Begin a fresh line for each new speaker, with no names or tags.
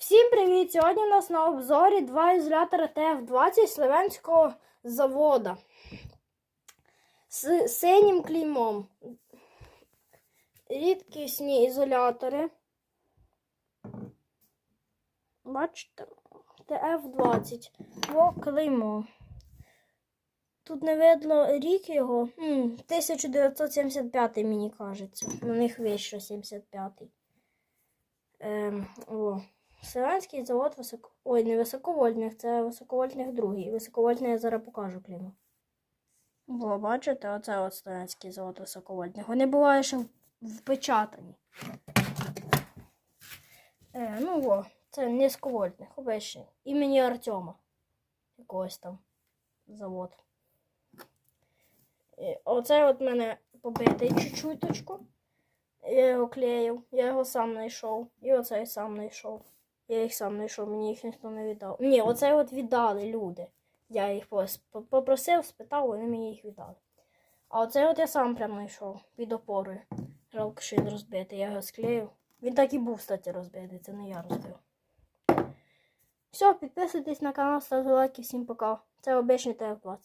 Всім привіт! Сьогодні у нас на обзорі два ізолятора ТФ-20 Словенського завода з синім клеймом. Рідкісні ізолятори. Бачите? ТФ-20. О, клеймо. Тут не видно рік його. М, 1975 мені кажеться. На них вийшло 75. Ем, о. Селенський завод високо... Ой, не високовольтних, це високовольтних другий. Високовольтний я зараз покажу кліму. Бо бачите, оце от Селенський завод високовольтних. Вони бувають ще впечатані. Е, ну о, це низьковольтних, обичний. Імені Артема. Якогось там завод. Е, Оце от мене побитий чуть-чуточку. Я його клеїв, я його сам знайшов. І оцей сам знайшов. Я їх сам знайшов, мені їх ніхто не віддав. Ні, оцей от віддали люди. Я їх попросив, спитав, вони мені їх віддали. А оцей от я сам прям знайшов під опорою. Жалко, що він розбитий, я його склеїв. Він так і був, кстати, розбитий, це не я розбив. Все, підписуйтесь на канал, ставте лайки, всім пока. Це обичний ТФ-20.